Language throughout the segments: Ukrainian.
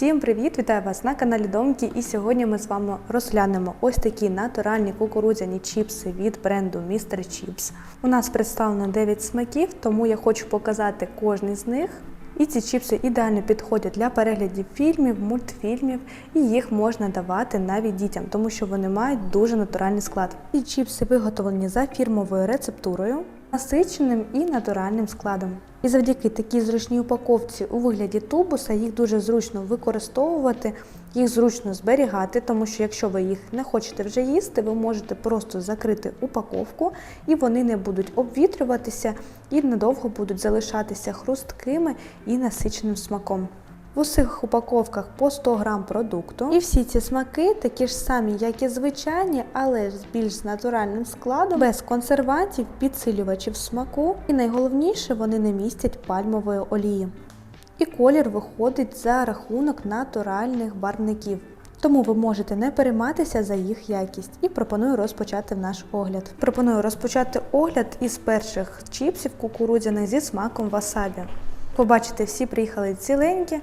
Всім привіт! Вітаю вас на каналі Домки. І сьогодні ми з вами розглянемо ось такі натуральні кукурудзяні чіпси від бренду Mr. Chips. У нас представлено 9 смаків, тому я хочу показати кожний з них. І ці чіпси ідеально підходять для переглядів фільмів, мультфільмів, і їх можна давати навіть дітям, тому що вони мають дуже натуральний склад. Ці чіпси виготовлені за фірмовою рецептурою, насиченим і натуральним складом. І завдяки такій зручній упаковці у вигляді тубуса їх дуже зручно використовувати, їх зручно зберігати, тому що якщо ви їх не хочете вже їсти, ви можете просто закрити упаковку і вони не будуть обвітрюватися і надовго будуть залишатися хрусткими і насиченим смаком. В усіх упаковках по 100 грам продукту. І всі ці смаки такі ж самі, як і звичайні, але з більш натуральним складом, без консервантів, підсилювачів смаку. І найголовніше, вони не містять пальмової олії. І колір виходить за рахунок натуральних барвників. Тому ви можете не перейматися за їх якість і пропоную розпочати наш огляд. Пропоную розпочати огляд із перших чіпсів кукурудзяних зі смаком васабі. Побачите, всі приїхали ціленькі,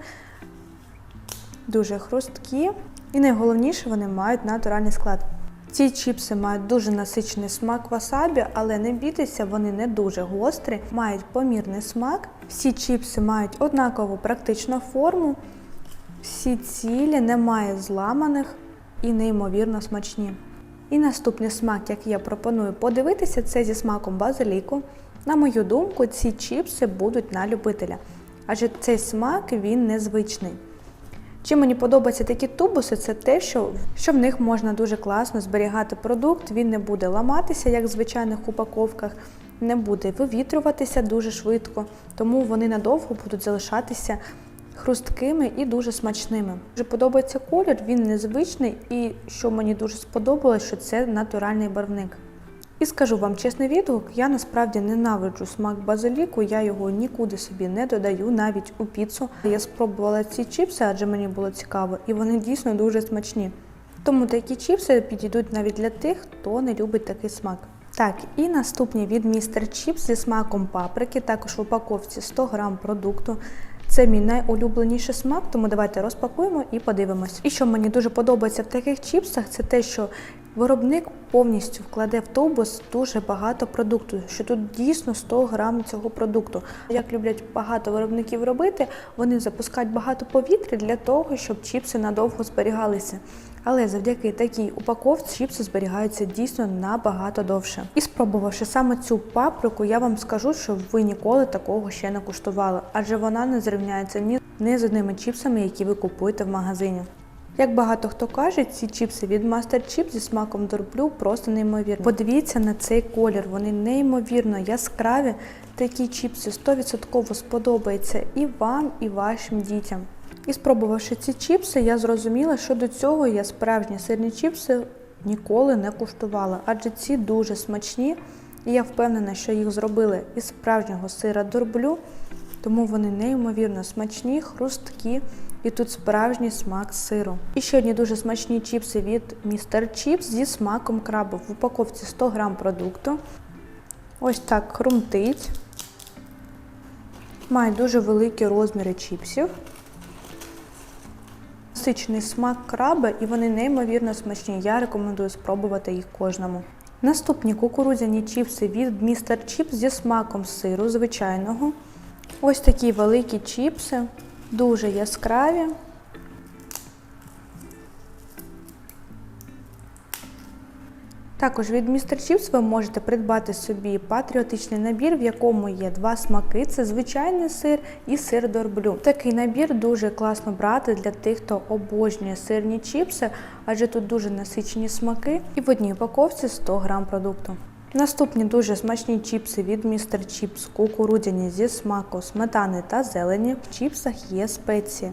дуже хрусткі. І найголовніше, вони мають натуральний склад. Ці чіпси мають дуже насичений смак васабі, але не бійтеся, вони не дуже гострі, мають помірний смак. Всі чіпси мають однакову практичну форму, всі цілі, немає зламаних і неймовірно смачні. І наступний смак, який я пропоную подивитися, це зі смаком базиліку. На мою думку, ці чіпси будуть на любителя, адже цей смак він незвичний. Чим мені подобаються такі тубуси, це те, що, що в них можна дуже класно зберігати продукт, він не буде ламатися, як в звичайних упаковках, не буде вивітрюватися дуже швидко, тому вони надовго будуть залишатися хрусткими і дуже смачними. Дуже подобається колір, він незвичний, і що мені дуже сподобалось, що це натуральний барвник. І скажу вам чесний відгук, я насправді ненавиджу смак базиліку, я його нікуди собі не додаю, навіть у піцу. Я спробувала ці чіпси, адже мені було цікаво, і вони дійсно дуже смачні. Тому такі чіпси підійдуть навіть для тих, хто не любить такий смак. Так, і наступні від Містер Чіпс зі смаком паприки, також в упаковці 100 грам продукту. Це мій найулюбленіший смак, тому давайте розпакуємо і подивимось. І що мені дуже подобається в таких чіпсах, це те, що виробник повністю вкладе в тубус дуже багато продукту, що тут дійсно 100 грам цього продукту. Як люблять багато виробників робити, вони запускають багато повітря для того, щоб чіпси надовго зберігалися. Але завдяки такій упаковці чіпси зберігаються дійсно набагато довше. І спробувавши саме цю паприку, я вам скажу, що ви ніколи такого ще не куштували, адже вона не зрівняється ні з одними чіпсами, які ви купуєте в магазині. Як багато хто каже, ці чіпси від Master Chips зі смаком дорблю просто неймовірно. Подивіться на цей колір, вони неймовірно яскраві. Такі чіпси 100% сподобаються і вам, і вашим дітям. І спробувавши ці чіпси, я зрозуміла, що до цього я справжні сирні чіпси ніколи не куштувала, адже ці дуже смачні, і я впевнена, що їх зробили із справжнього сира дорблю, тому вони неймовірно смачні, хрусткі. І тут справжній смак сиру. І ще одні дуже смачні чіпси від Mr. Chips зі смаком крабу. В упаковці 100 грам продукту. Ось так хрумтить. Має дуже великі розміри чіпсів. Насичений смак краба, і вони неймовірно смачні. Я рекомендую спробувати їх кожному. Наступні кукурудзяні чіпси від Mr. Chips зі смаком сиру звичайного. Ось такі великі чіпси, дуже яскраві. Також від Mr. Chips ви можете придбати собі патріотичний набір, в якому є два смаки: це звичайний сир і сир дорблю. Такий набір дуже класно брати для тих, хто обожнює сирні чіпси, адже тут дуже насичені смаки, і в одній упаковці 100 грам продукту. Наступні дуже смачні чіпси від Mr. Chips, кукурудяні зі смаку сметани та зелені. В чіпсах є спеції.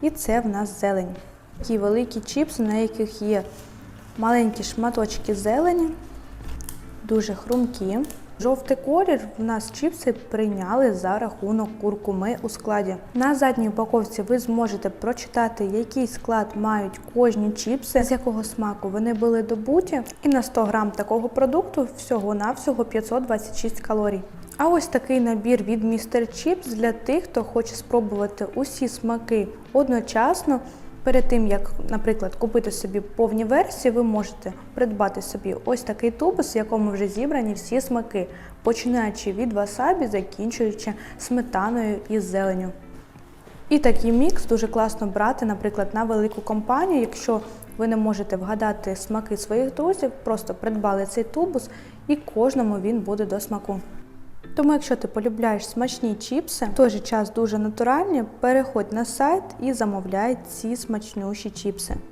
І це в нас зелень. Такі великі чіпси, на яких є маленькі шматочки зелені, дуже хрумкі. Жовтий колір в нас чіпси прийняли за рахунок куркуми у складі. На задній упаковці ви зможете прочитати, який склад мають кожні чіпси, з якого смаку вони були добуті. І на 100 грам такого продукту всього-навсього 526 калорій. А ось такий набір від Mr. Chips для тих, хто хоче спробувати усі смаки одночасно. Перед тим, як, наприклад, купити собі повні версії, ви можете придбати собі ось такий тубус, в якому вже зібрані всі смаки, починаючи від васабі, закінчуючи сметаною і зеленю. І такий мікс дуже класно брати, наприклад, на велику компанію. Якщо ви не можете вгадати смаки своїх друзів, просто придбали цей тубус і кожному він буде до смаку. Тому, якщо ти полюбляєш смачні чіпси, в той же час дуже натуральні, переходь на сайт і замовляй ці смачнющі чіпси.